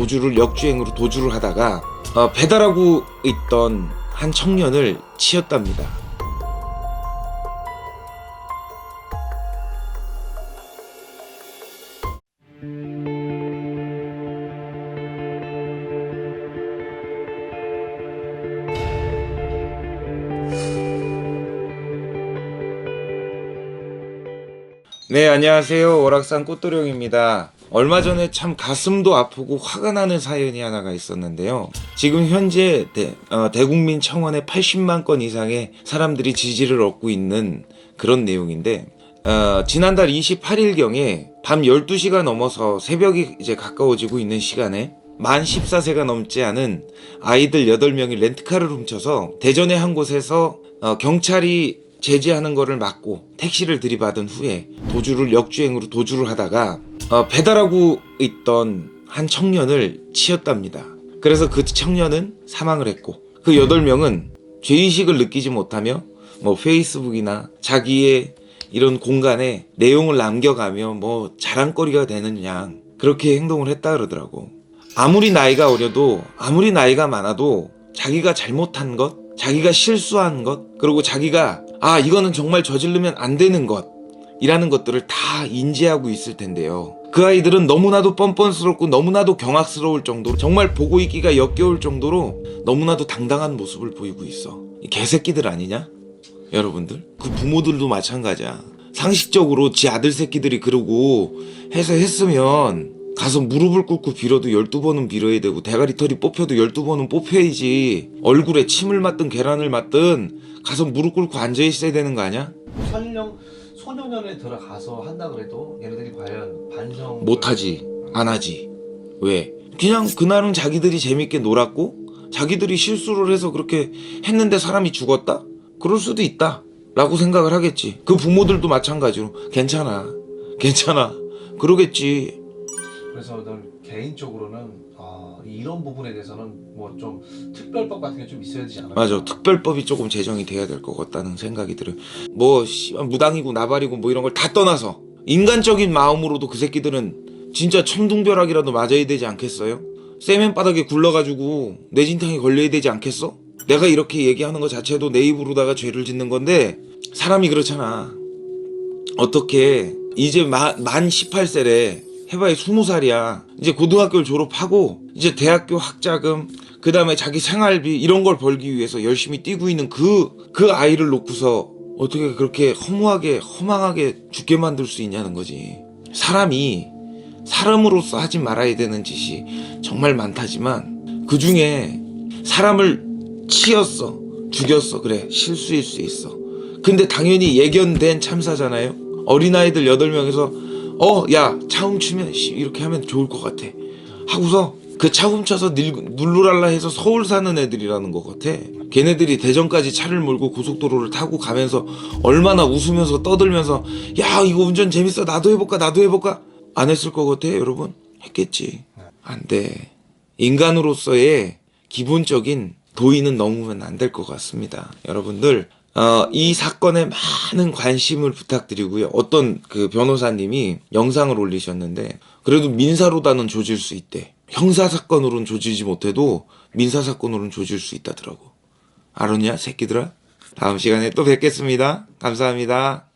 도주를 역주행으로 도주를 하다가 어, 배달하고 있던 한 청년을 치었답니다. 네, 안녕하세요. 월악산 꽃도령입니다. 얼마 전에 참 가슴도 아프고 화가 나는 사연이 하나가 있었는데요. 지금 현재 대, 어, 대국민 청원에 80만 건 이상의 사람들이 지지를 얻고 있는 그런 내용인데, 어, 지난달 28일경에 밤 12시가 넘어서 새벽이 이제 가까워지고 있는 시간에 만 14세가 넘지 않은 아이들 8명이 렌트카를 훔쳐서 대전의 한 곳에서 어, 경찰이 제지하는 거를 막고 택시를 들이받은 후에 도주를 역주행으로 도주를 하다가 어, 배달하고 있던 한 청년을 치었답니다. 그래서 그 청년은 사망을 했고 그 8명은 죄의식을 느끼지 못하며 뭐 페이스북이나 자기의 이런 공간에 내용을 남겨가며 뭐 자랑거리가 되는 양 그렇게 행동을 했다 그러더라고. 아무리 나이가 어려도 아무리 나이가 많아도 자기가 잘못한 것, 자기가 실수한 것, 그리고 자기가 아 이거는 정말 저지르면 안 되는 것 이라는 것들을 다 인지하고 있을 텐데요. 그 아이들은 너무나도 뻔뻔스럽고 너무나도 경악스러울 정도로 정말 보고 있기가 역겨울 정도로 너무나도 당당한 모습을 보이고 있어. 이 개새끼들 아니냐? 여러분들? 그 부모들도 마찬가지야. 상식적으로 지 아들 새끼들이 그러고 해서 했으면 가서 무릎을 꿇고 빌어도 12번은 빌어야 되고 대가리 털이 뽑혀도 12번은 뽑혀야지 얼굴에 침을 맞든 계란을 맞든 가서 무릎 꿇고 앉아 있어야 되는 거 아니야? 설령 소년원에 들어가서 한다 그래도 얘네들이 과연 반성 못하지 안 하지. 왜? 그냥 그날은 자기들이 재밌게 놀았고 자기들이 실수를 해서 그렇게 했는데 사람이 죽었다? 그럴 수도 있다. 라고 생각을 하겠지. 그 부모들도 마찬가지로. 괜찮아. 괜찮아. 그러겠지 그래서 넌 개인적으로는 아, 이런 부분에 대해서는 뭐 좀 특별법 같은 게 좀 있어야 되지 않을까? 맞아 특별법이 조금 제정이 돼야 될 것 같다는 생각이 들어요 뭐 씨, 무당이고 나발이고 뭐 이런 걸 다 떠나서 인간적인 마음으로도 그 새끼들은 진짜 천둥벼락이라도 맞아야 되지 않겠어요? 세면 바닥에 굴러가지고 뇌진탕에 걸려야 되지 않겠어? 내가 이렇게 얘기하는 것 자체도 내 입으로다가 죄를 짓는 건데 사람이 그렇잖아 어떻게 이제 마, 만 18세래 해봐야 20살이야. 이제 고등학교를 졸업하고 이제 대학교 학자금 그 다음에 자기 생활비 이런 걸 벌기 위해서 열심히 뛰고 있는 그, 그 아이를 놓고서 어떻게 그렇게 허무하게 허망하게 죽게 만들 수 있냐는 거지. 사람이 사람으로서 하지 말아야 되는 짓이 정말 많다지만 그 중에 사람을 치였어 죽였어. 그래 실수일 수 있어. 근데 당연히 예견된 참사잖아요. 어린아이들 8명에서 어 야 차 훔치면 씨, 이렇게 하면 좋을 것 같아. 하고서 그 차 훔쳐서 닐, 눌루랄라 해서 서울 사는 애들이라는 것 같아. 걔네들이 대전까지 차를 몰고 고속도로를 타고 가면서 얼마나 웃으면서 떠들면서 야 이거 운전 재밌어. 나도 해볼까? 나도 해볼까? 안 했을 것 같아 여러분? 했겠지. 안 돼. 인간으로서의 기본적인 도의는 넘으면 안 될 것 같습니다. 여러분들 어, 이 사건에 많은 관심을 부탁드리고요. 어떤 그 변호사님이 영상을 올리셨는데, 그래도 민사로다는 조질 수 있대. 형사 사건으로는 조지지 못해도 민사 사건으로는 조질 수 있다더라고. 알았냐, 새끼들아? 다음 시간에 또 뵙겠습니다. 감사합니다.